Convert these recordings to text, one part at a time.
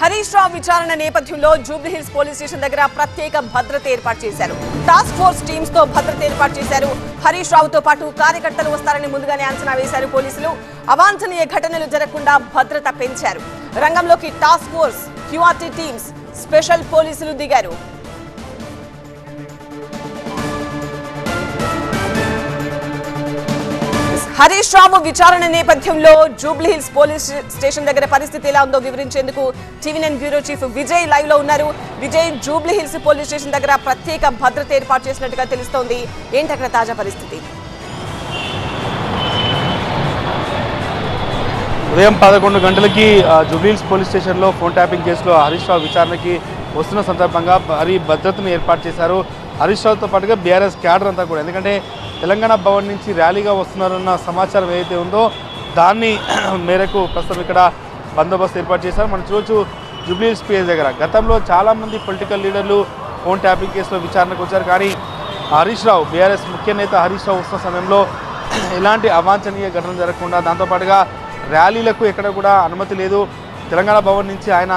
హరీష్ రావు విచారణ నేపథ్యంలో Jubilee Hills police station దగ్గర ప్రత్యేక భద్రత ఏర్పాటు చేశారు. టాస్క్ ఫోర్స్ టీమ్స్తో భద్రత ఏర్పాటు చేశారు. హరీష్ రావుతో పాటు కార్యకర్తలు వస్తారని ముందుగానే అంచనా వేశారు పోలీసులు. అవాంఛనీయ ఘటనలు జరగకుండా భద్రత పెంచారు. రంగంలోకి task force QRT teams special పోలీసులు దిగారు. హరీష్ రాము విచారణ నేపథ్యంలో జూబ్లీహిల్స్ పోలీస్ స్టేషన్ దగ్గర పరిస్థితి ఎలా ఉందో వివరించేందుకు TV nine bureau chief Vijay లైవ్లో ఉన్నారు. విజయ్ జూబ్లీహిల్స్ పోలీస్ స్టేషన్ దగ్గర ప్రత్యేక భద్రత ఏర్పాటు చేసినట్టుగా తెలుస్తోంది. ఏంటి అక్కడ తాజా పరిస్థితి? ఉదయం పదకొండు గంటలకి జూబ్లీహిల్స్ పోలీస్ స్టేషన్లో ఫోన్ ట్యాపింగ్ కేసులో హరీష్ రావు విచారణకి వస్తున్న సందర్భంగా భారీ భద్రతను ఏర్పాటు చేశారు. హరీష్ రావుతో పాటుగా బీఆర్ఎస్ క్యాడర్ అంతా కూడా. ఎందుకంటే తెలంగాణ భవన్ నుంచి ర్యాలీగా వస్తున్నారన్న సమాచారం ఏదైతే ఉందో దాన్ని మేరకు ప్రస్తుతం ఇక్కడ బందోబస్తు ఏర్పాటు చేశారు. మనం చూడొచ్చు జూబ్లీ స్పేస్ దగ్గర. గతంలో చాలామంది పొలిటికల్ లీడర్లు ఫోన్ ట్యాపింగ్ కేసులో విచారణకు వచ్చారు. కానీ హరీష్ రావు బీఆర్ఎస్ ముఖ్య నేత హరీష్ రావు వస్తున్న సమయంలో ఎలాంటి అవాంఛనీయ ఘటనలు జరగకుండా దాంతోపాటుగా ర్యాలీలకు ఎక్కడ కూడా అనుమతి లేదు. తెలంగాణ భవన్ నుంచి ఆయన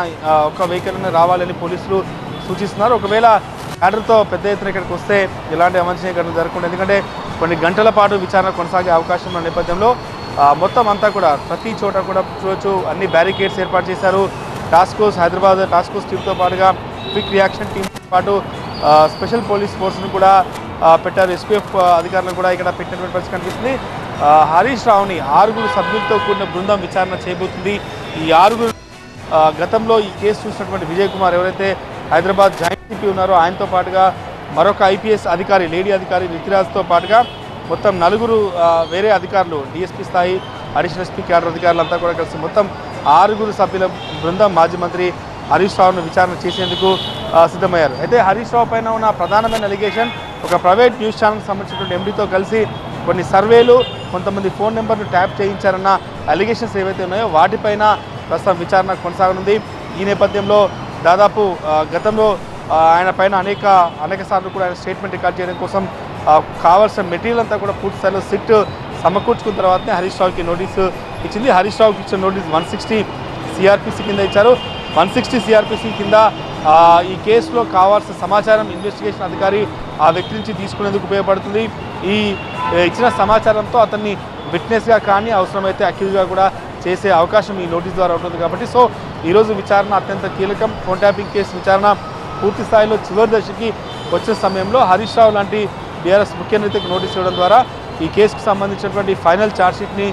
ఒక వెహికల్ రావాలని పోలీసులు సూచిస్తున్నారు. ఒకవేళ ఆర్డర్తో పెద్ద ఎత్తున ఇక్కడికి వస్తే ఇలాంటి అవాంఛనీయ ఘటనలు జరగకుండా ఎందుకంటే కొన్ని గంటల పాటు విచారణ కొనసాగే అవకాశం ఉన్న నేపథ్యంలో మొత్తం అంతా కూడా ప్రతి చోట కూడా చూడొచ్చు. అన్ని బ్యారికేడ్స్ ఏర్పాటు చేశారు. Task force Hyderabad task force టీంతో పాటుగా క్విక్ రియాక్షన్ టీంతో పాటు స్పెషల్ పోలీస్ ఫోర్స్ను కూడా పెట్టారు. ఎస్పీఎఫ్ అధికారులను కూడా ఇక్కడ పెట్టినటువంటి పరిస్థితి కనిపిస్తుంది. హరీష్ రావుని ఆరుగురు సభ్యులతో కూడిన బృందం విచారణ చేయబోతుంది. ఈ ఆరుగురు గతంలో ఈ కేసు చూసినటువంటి విజయ్ కుమార్ ఎవరైతే హైదరాబాద్ జాయింట్ ఎంపీ ఉన్నారు ఆయనతో పాటుగా మరొక ఐపీఎస్ అధికారి లేడీ అధికారి నితిరాజ్తో పాటుగా మొత్తం నలుగురు వేరే అధికారులు డిఎస్పీ స్థాయి అడిషనల్ ఎస్పీ క్యాడర్ అధికారులు అంతా కూడా కలిసి మొత్తం ఆరుగురు సభ్యుల బృందం మాజీ మంత్రి హరీష్ రావును విచారణ చేసేందుకు సిద్ధమయ్యారు. అయితే హరీష్ రావు పైన ఉన్న ప్రధానమైన అలిగేషన్ ఒక ప్రైవేట్ న్యూస్ ఛానల్కి సంబంధించినటువంటి ఎండీతో కలిసి కొన్ని సర్వేలు కొంతమంది ఫోన్ నెంబర్ను ట్యాప్ చేయించారన్న అలిగేషన్స్ ఏవైతే ఉన్నాయో వాటిపైన ప్రస్తుతం విచారణ కొనసాగనుంది. ఈ నేపథ్యంలో దాదాపు గతంలో ఆయన పైన అనేక అనేక సార్లు కూడా ఆయన స్టేట్మెంట్ రికార్డ్ చేయడం కోసం కావాల్సిన మెటీరియల్ అంతా కూడా పూర్తి స్థాయిలో సిట్ సమకూర్చుకున్న తర్వాతనే హరీష్ రావుకి నోటీసు ఇచ్చింది. హరీష్ రావుకి ఇచ్చిన నోటీస్ వన్ సిక్స్టీ సిఆర్పిసి కింద ఇచ్చారు. వన్ సిక్స్టీ సిఆర్పిసి కింద ఈ కేసులో కావాల్సిన సమాచారం ఇన్వెస్టిగేషన్ అధికారి ఆ వ్యక్తి నుంచి తీసుకునేందుకు ఉపయోగపడుతుంది. ఈ ఇచ్చిన సమాచారంతో అతన్ని విట్నెస్గా కానీ అవసరమైతే అక్యూజ్గా కూడా చేసే అవకాశం ఈ నోటీస్ ద్వారా ఉంటుంది కాబట్టి. సో ఈరోజు విచారణ అత్యంత కీలకం. ఫోన్ ట్యాపింగ్ కేసు విచారణ పూర్తి స్థాయిలో చివరి దశకి వచ్చిన సమయంలో హరీష్ రావు లాంటి బీఆర్ఎస్ ముఖ్య నేతకు నోటీస్ ఇవ్వడం ద్వారా ఈ కేసుకు సంబంధించినటువంటి ఫైనల్ ఛార్జ్షీట్ని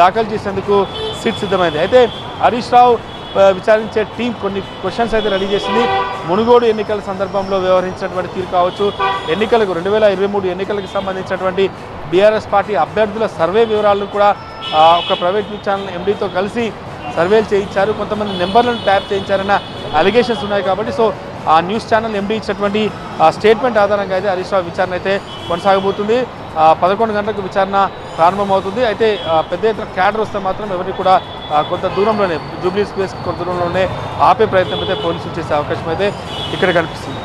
దాఖలు చేసేందుకు సిట్ సిద్ధమైంది. అయితే హరీష్ రావు విచారించే టీం కొన్ని క్వశ్చన్స్ అయితే రెడీ చేసింది. మునుగోడు ఎన్నికల సందర్భంలో వ్యవహరించినటువంటి తీరు కావచ్చు ఎన్నికలకు రెండు వేల ఇరవై మూడు ఎన్నికలకు సంబంధించినటువంటి బీఆర్ఎస్ పార్టీ అభ్యర్థుల సర్వే వివరాలను కూడా ఒక ప్రైవేట్ న్యూస్ ఛానల్ ఎండీతో కలిసి సర్వేలు చేయించారు. కొంతమంది నెంబర్లను ట్యాప్ చేయించారన్న అలిగేషన్స్ ఉన్నాయి కాబట్టి సో ఆ న్యూస్ ఛానల్ ఎండీ ఇచ్చినటువంటి స్టేట్మెంట్ ఆధారంగా అయితే హరీష్ రావు విచారణ అయితే కొనసాగబోతుంది. పదకొండు గంటలకు విచారణ ప్రారంభమవుతుంది. అయితే పెద్ద ఎత్తున క్యాడర్ వస్తే మాత్రం ఎవరిని కూడా కొంత దూరంలోనే జూబ్లీ స్పేస్ కొంత దూరంలోనే ఆపే ప్రయత్నం అయితే పోలీసులు చేసే అవకాశం అయితే ఇక్కడ కనిపిస్తుంది.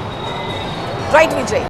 రైట్ విజయ్.